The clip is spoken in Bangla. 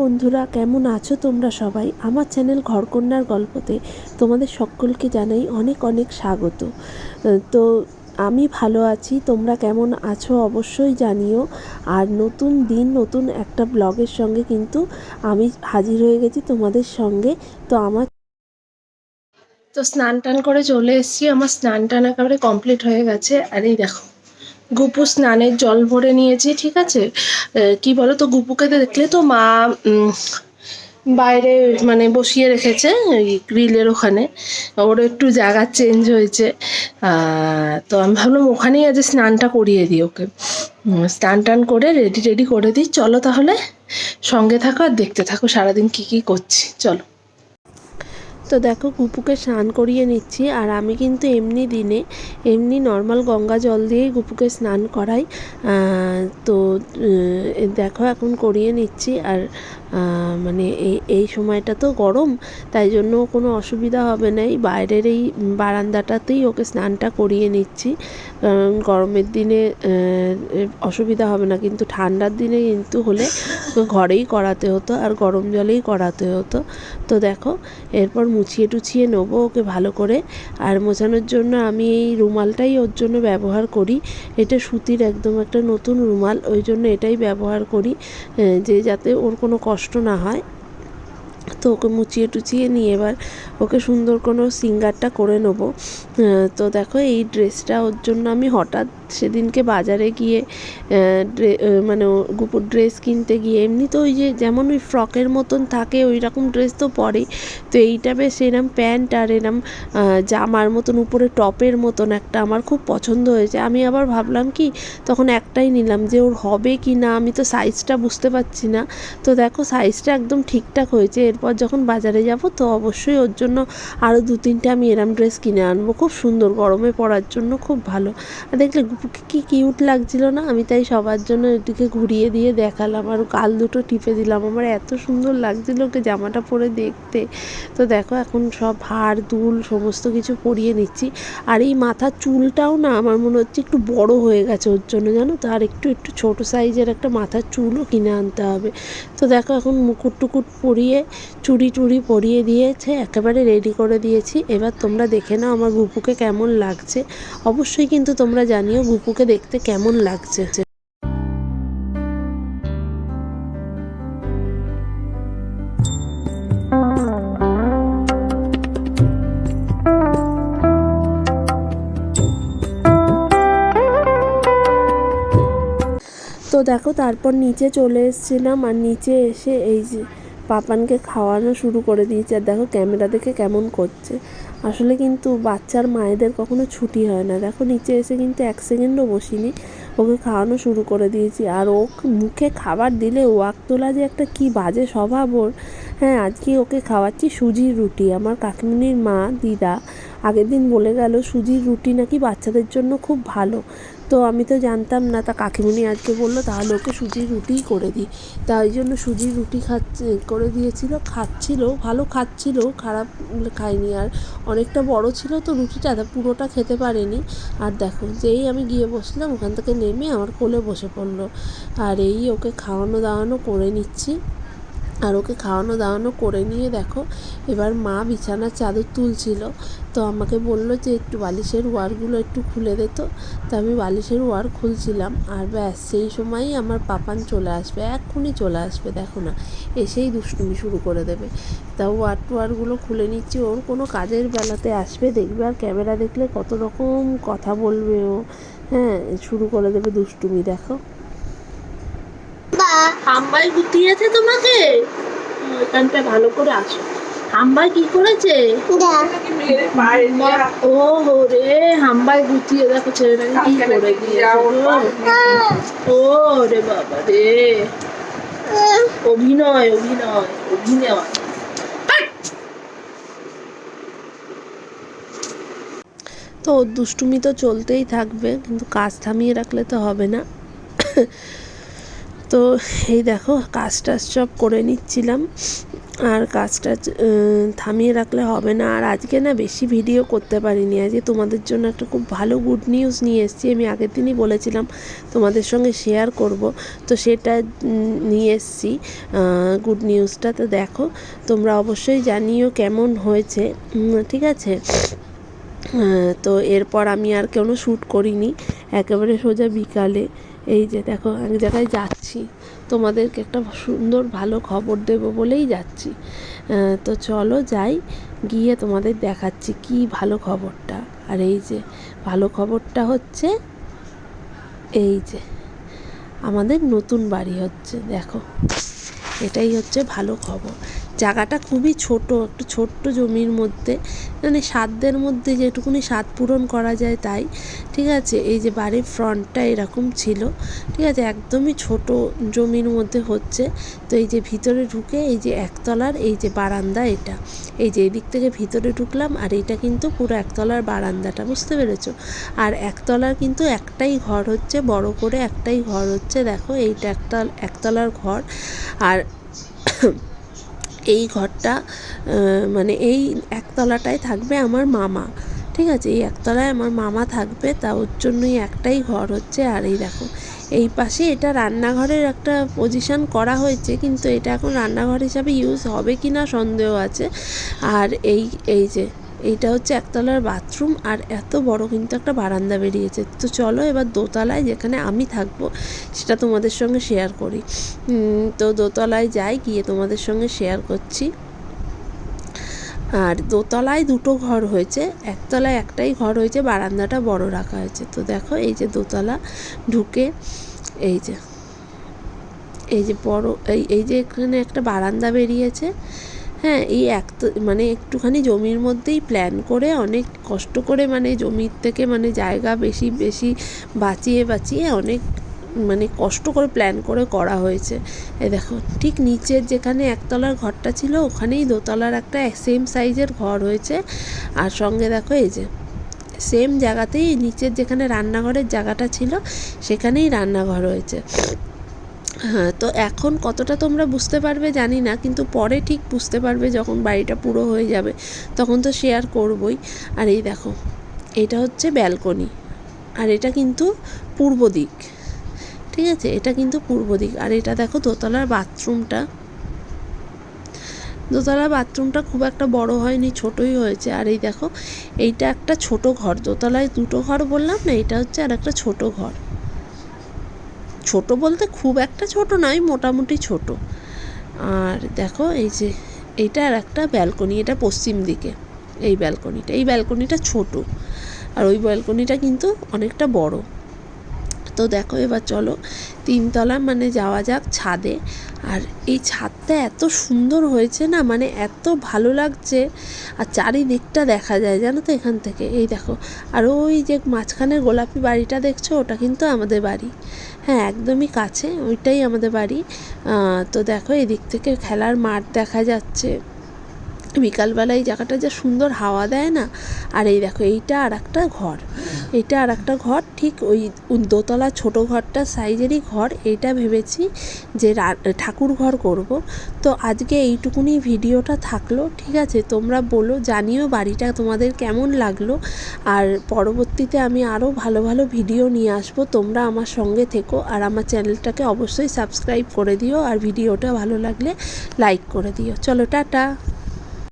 বন্ধুরা, কেমন আছো তোমরা সবাই? আমার চ্যানেল ঘরকন্যার গল্পতে তোমাদের সকলকে জানাই অনেক অনেক স্বাগত। তো আমি ভালো আছি, তোমরা কেমন আছো অবশ্যই জানিও। আর নতুন দিন, নতুন একটা ব্লগের সঙ্গে কিন্তু আমি হাজির হয়ে গেছি তোমাদের সঙ্গে। তো আমার তো স্নান টান করে চলে এসেছি, আমার স্নান টান একেবারে কমপ্লিট হয়ে গেছে। আর এই দেখো গুপু স্নানের জল ভরে নিয়েছি, ঠিক আছে? কি বলো তো গুপুকে দেখলে তো মা বাইরে মানে বসিয়ে রেখেছে গ্রিলের ওখানে। ওর একটু জায়গা চেঞ্জ হয়েছে। তো আমি ভাবলাম ওখানেই আজ স্নানটা করিয়ে দিই ওকে। স্নান টান করে রেডি রেডি করে দিই। চলো তাহলে সঙ্গে থাকো আর দেখতে থাকো সারাদিন কি কি করছি। চলো। তো দেখো গুপুকে স্নান করিয়ে নিচ্ছি আর আমি কিন্তু এমনি দিনে এমনি নর্মাল গঙ্গা জল দিয়েই গুপুকে স্নান করাই। তো দেখো এখন করিয়ে নিচ্ছি আর মানে এই এই সময়টা তো গরম, তাই জন্য কোনো অসুবিধা হবে না। এই বাইরের এই বারান্দাটাতেই ওকে স্নানটা করিয়ে নিচ্ছি। কারণ গরমের দিনে অসুবিধা হবে না, কিন্তু ঠান্ডার দিনে কিন্তু হলে ঘরেই করাতে হতো আর গরম জলেই করাতে হতো। তো দেখো, এরপর মুছিয়ে টুছিয়ে নেব ওকে ভালো করে। আর মোছানোর জন্য আমি এই রুমালটাই ওর জন্য ব্যবহার করি। এটা সুতির একদম একটা নতুন রুমাল, ওই জন্য এটাই ব্যবহার করি যে যাতে ওর কোনো কষ্ট না হয় তো ওকে মুছিয়ে টুচিয়ে নিয়ে এবার ওকে সুন্দর কোনো সিঙ্গারটা করে নেব। তো দেখো এই ড্রেসটা ওর জন্য আমি হঠাৎ সেদিনকে বাজারে গিয়ে মানে গুপুর ড্রেস কিনতে গিয়ে এমনি তো ওই যে যেমন ওই ফ্রকের মতন থাকে, ওই রকম ড্রেস তো পরেই। তো এইটা বেশ এরম প্যান্ট আর এরম জামার মতন উপরে টপের মতন একটা আমার খুব পছন্দ হয়েছে। আমি আবার ভাবলাম কি, তখন একটাই নিলাম যে ওর হবে কি না, আমি তো সাইজটা বুঝতে পারছি না। তো দেখো সাইজটা একদম ঠিকঠাক হয়েছে এরপর যখন বাজারে যাব, তো অবশ্যই ওর জন্য আরও দু তিনটে আমি এরম ড্রেস কিনে আনব। খুব সুন্দর গরমে পরার জন্য খুব ভালো। আর দেখলে গুপুকে কি কিউট লাগছিল না? আমি তাই সবার জন্য এদিকে ঘুরিয়ে দিয়ে দেখালাম। আর গাল দুটো টিপে দিলাম। আমার এত সুন্দর লাগছিল ওকে জামাটা পরে দেখতে। তো দেখো এখন সব হাড় দুল সমস্ত কিছু পরিয়ে নিচ্ছি। আর এই মাথার চুলটাও না আমার মনে হচ্ছে একটু বড় হয়ে গেছে ওর জন্য, জানো তো? আর একটু একটু ছোট সাইজের একটা মাথার চুলও কিনে আনতে হবে। তো দেখো এখন মুকুট টুকুট পরিয়ে চুড়ি টুড়ি পরিয়ে দিয়েছে, একেবারে রেডি করে দিয়েছি। এবার তোমরা দেখে নাও আমার গুপুকে কেমন লাগছে। অবশ্যই কিন্তু তোমরা জানিও গুপুকে দেখতে কেমন লাগছে। তো দেখো, তারপর নিচে চলে এসেছিলাম আর নিচে এসে এই যে পাপানকে খাওয়ানো শুরু করে দিয়েছে। আর দেখো ক্যামেরা দেখে কেমন করছে। আসলে কিন্তু বাচ্চার মায়েদের কখনো ছুটি হয় না। দেখো নিচে এসে কিন্তু এক সেকেন্ডও বসিনি। ওকে খাওয়ানো শুরু করে দিয়েছি। আর ও মুখে খাবার দিলে ওয়াক তোলা যে একটা কি বাজে স্বভাব ওর। হ্যাঁ আজকে ওকে খাওয়াচ্ছি সুজির রুটি। আমার কাকিমুনির মা, দিদা আগের দিন বলে গেল, সুজির রুটি নাকি বাচ্চাদের জন্য খুব ভালো। তো আমি তো জানতাম না, তা কাকিমুনি আজকে বলল, তাহলে ওকে সুজির রুটিই করে দিই। তাই জন্য সুজির রুটি খাচ্ছে, করে দিয়েছিল, খাচ্ছিল, ভালো খাচ্ছিল, খারাপ খায়নি আর অনেকটা বড় ছিল তো রুটিটা পুরোটা খেতে পারেনি। আর দেখো, যেই আমি গিয়ে বসলাম, ওখান থেকে নেমে আমার কোলে বসে পড়ল। আর এই ওকে খাওয়ানো দাওয়ানো করে নিচ্ছি। আর ওকে খাওয়ানো দাওয়ানো করে নিয়ে দেখো, এবার মা বিছানার চাদর তুলছিল। তো আমাকে বলল যে একটু বালিশের ওয়ারগুলো একটু খুলে দে তো। তো আমি বালিশের ওয়ার খুলছিলাম আর ব্যাস, সেই সময়ই আমার পাপান চলে আসবে, এক্ষুনি চলে আসবে, দেখো না, এসেই দুষ্টুমি শুরু করে দেবে। তা ওয়ার টোয়ারগুলো খুলে নিচ্ছি, ওর কোনো কাজের বেলাতে আসবে, দেখবে আর ক্যামেরা দেখলে কত রকম কথা বলবে ও। হ্যাঁ শুরু করে দেবে দুষ্টুমি, দেখো। হাম্বাই গুটিয়েছে তোমাকে? ওইখানটা ভালো করে আসো। হাম্বাই কি করেছে? ও হো রে হাম্বাই গুটিয়ে দেখো ছেলেটাকে কি করে দিয়েছে ও রে বাবা রে। অভিনয় অভিনয় অভিনয়। তো দুষ্টুমি তো চলতেই থাকবে কিন্তু কাজ থামিয়ে রাখলে তো হবে না। তো এই দেখো কাজ টাজ সব করে নিচ্ছিলাম। আর কাজটা থামিয়ে রাখলে হবে না। আর আজকে না বেশি ভিডিও করতে পারিনি। আজকে তোমাদের জন্য একটা খুব ভালো গুড নিউজ নিয়ে এসেছি। আমি আগের দিনই বলেছিলাম তোমাদের সঙ্গে শেয়ার করব। তো সেটা নিয়ে এসেছি গুড নিউজটা তো দেখো, তোমরা অবশ্যই জানিও কেমন হয়েছে। ঠিক আছে? তো এরপর আমি আর কোনো শ্যুট করিনি। একেবারে সোজা বিকালে। এই যে দেখো, এক জায়গায় যাচ্ছি। তোমাদেরকে একটা সুন্দর ভালো খবর দেবো বলেই যাচ্ছি। তো চলো যাই, গিয়ে তোমাদের দেখাচ্ছি কি ভালো খবরটা। আর এই যে, ভালো খবরটা হচ্ছে, এই যে, আমাদের নতুন বাড়ি হচ্ছে, দেখো। এটাই হচ্ছে ভালো খবর। জায়গাটা খুবই ছোট, একটু ছোট্ট জমির মধ্যে। মানে সাধ্যের মধ্যে যেটুকুনি স্বাদ পূরণ করা যায় তাই, ঠিক আছে? এই যে বাড়ির ফ্রন্টটা এরকম ছিল, ঠিক আছে? একদমই ছোট জমির মধ্যে হচ্ছে। তো এই যে ভিতরে ঢুকে এই যে একতলার এই যে বারান্দা এটা, এই যে এদিক থেকে ভিতরে ঢুকলাম আর এটা কিন্তু পুরো একতলার বারান্দাটা, বুঝতে পেরেছ? আর একতলার কিন্তু একটাই ঘর হচ্ছে, বড় করে একটাই ঘর হচ্ছে। দেখো এইটা একটা একতলার ঘর। আর এই ঘরটা মানে এই একতলাটায় থাকবে আমার মামা। ঠিক আছে, এই একতলায় আমার মামা থাকবে, তা ওর জন্যই একটাই ঘর হচ্ছে। আর এই দেখো, এই পাশে এটা রান্নাঘরের একটা পজিশন করা হয়েছে, কিন্তু এটা এখন রান্নাঘর হিসাবে ইউজ হবে কি না সন্দেহ আছে। আর এই এই যে এইটা হচ্ছে একতলার বাথরুম আর এত বড় কিন্তু একটা বারান্দা বেরিয়েছে। তো চলো এবার দোতলায় যেখানে আমি থাকব সেটা তোমাদের সঙ্গে শেয়ার করি। তো দোতলায় যাই, গিয়ে তোমাদের সঙ্গে শেয়ার করছি। আর দোতলায় দুটো ঘর হয়েছে, একতলায় একটাই ঘর হয়েছে, বারান্দাটা বড় রাখা হয়েছে। তো দেখো, এই যে দোতলা ঢুকে, এই যে এই যে বড়, এই এই যে এখানে একটা বারান্দা বেরিয়েছে। হ্যাঁ এই এক মানে একটুখানি জমির মধ্যেই প্ল্যান করে অনেক কষ্ট করে মানে জমির থেকে মানে জায়গা বেশি বেশি বাঁচিয়ে বাঁচিয়ে অনেক মানে কষ্ট করে প্ল্যান করে করা হয়েছে। এ দেখো, ঠিক নিচের যেখানে একতলার ঘরটা ছিল, ওখানেই দোতলার একটা সেম সাইজের ঘর হয়েছে। আর সঙ্গে দেখো, এই যে সেম জায়গাতেই নিচের যেখানে রান্নাঘরের জায়গাটা ছিল, সেখানেই রান্নাঘর হয়েছে। হ্যাঁ তো এখন কতটা তোমরা বুঝতে পারবে জানি না, কিন্তু পরে ঠিক বুঝতে পারবে যখন বাড়িটা পুরো হয়ে যাবে, তখন তো শেয়ার করবই। আর এই দেখো, এটা হচ্ছে ব্যালকনি আর এটা কিন্তু পূর্ব দিক, ঠিক আছে? এটা কিন্তু পূর্ব দিক, আর এটা দেখো দোতলার বাথরুমটা। দোতলার বাথরুমটা খুব একটা বড় হয়নি, ছোটই হয়েছে। আর এই দেখো, এইটা একটা ছোট ঘর, দোতলায় দুটো ঘর বললাম না, এটা হচ্ছে আর একটা ছোট ঘর। ছোট বলতে খুব একটা ছোট নয়, মোটামুটি ছোট। আর দেখো এই যে এইটা আর একটা ব্যালকনি এটা পশ্চিম দিকে। এই ব্যালকনিটা এই ব্যালকনিটা ছোট। আর ওই ব্যালকনিটা কিন্তু অনেকটা বড়। তো দেখো এবার চলো, তিনতলা মানে যাওয়া যাক ছাদে। আর এই ছাদটা এত সুন্দর হয়েছে না মানে এত ভালো লাগছে। আর চারিদিকটা দেখা যায়, জানো তো এখান থেকে। এই দেখো, আর ওই যে মাঝখানে গোলাপি বাড়িটা দেখছ, ওটা কিন্তু আমাদের বাড়ি। হ্যাঁ একদমই কাছে ওইটাই আমাদের বাড়ি। তো দেখো এদিক থেকে খেলার মাঠ দেখা যাচ্ছে। বিকালবেলা এই জায়গাটা যা সুন্দর হাওয়া দেয় না, আর এই দেখো এইটা আর একটা ঘর। এইটা আর একটা ঘর, ঠিক ওই দোতলা ছোট ঘরটা সাইজেরই ঘর। এইটা ভেবেছি যে ঠাকুর ঘর করব। তো আজকে এইটুকুনি ভিডিওটা থাকল, ঠিক আছে? তোমরা বলো, জানিও বাড়িটা তোমাদের কেমন লাগল। আর পরবর্তীতে আমি আরও ভালো ভালো ভিডিও নিয়ে আসব। তোমরা আমার সঙ্গে থেকো, আর আমার চ্যানেলটাকে অবশ্যই সাবস্ক্রাইব করে দিও। আর ভিডিওটা ভালো লাগলে লাইক করে দিও। চলো, টাটা।